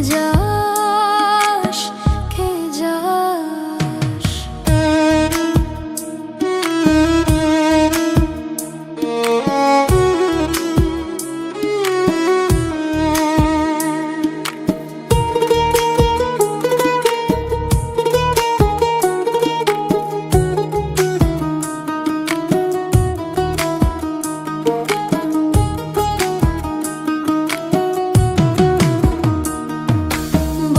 그저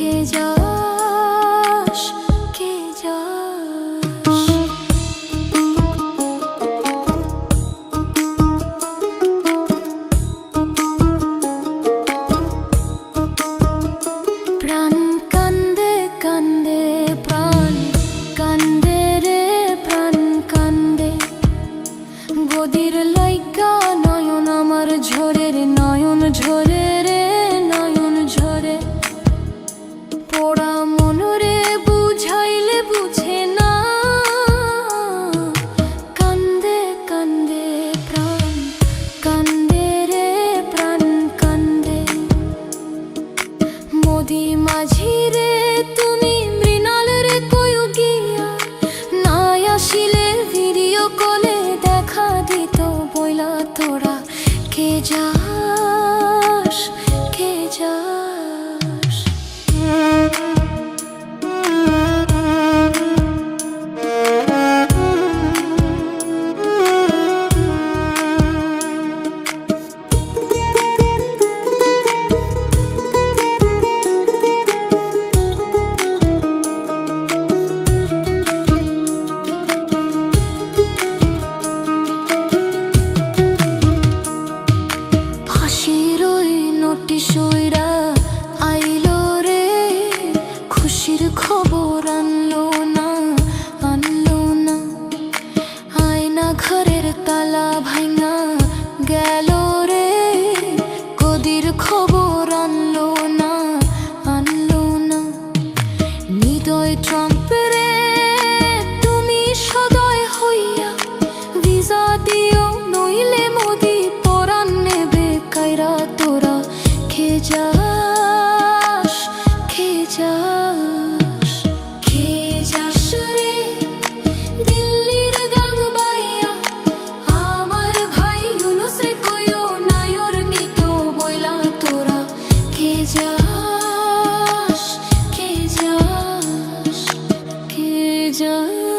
কে প্রাণ কান্দে কান্দে প্রাণ কান্দে রে প্রাণ কান্দে। গদির নয়ন আমার ঝোরের খবর ঘরের তালা just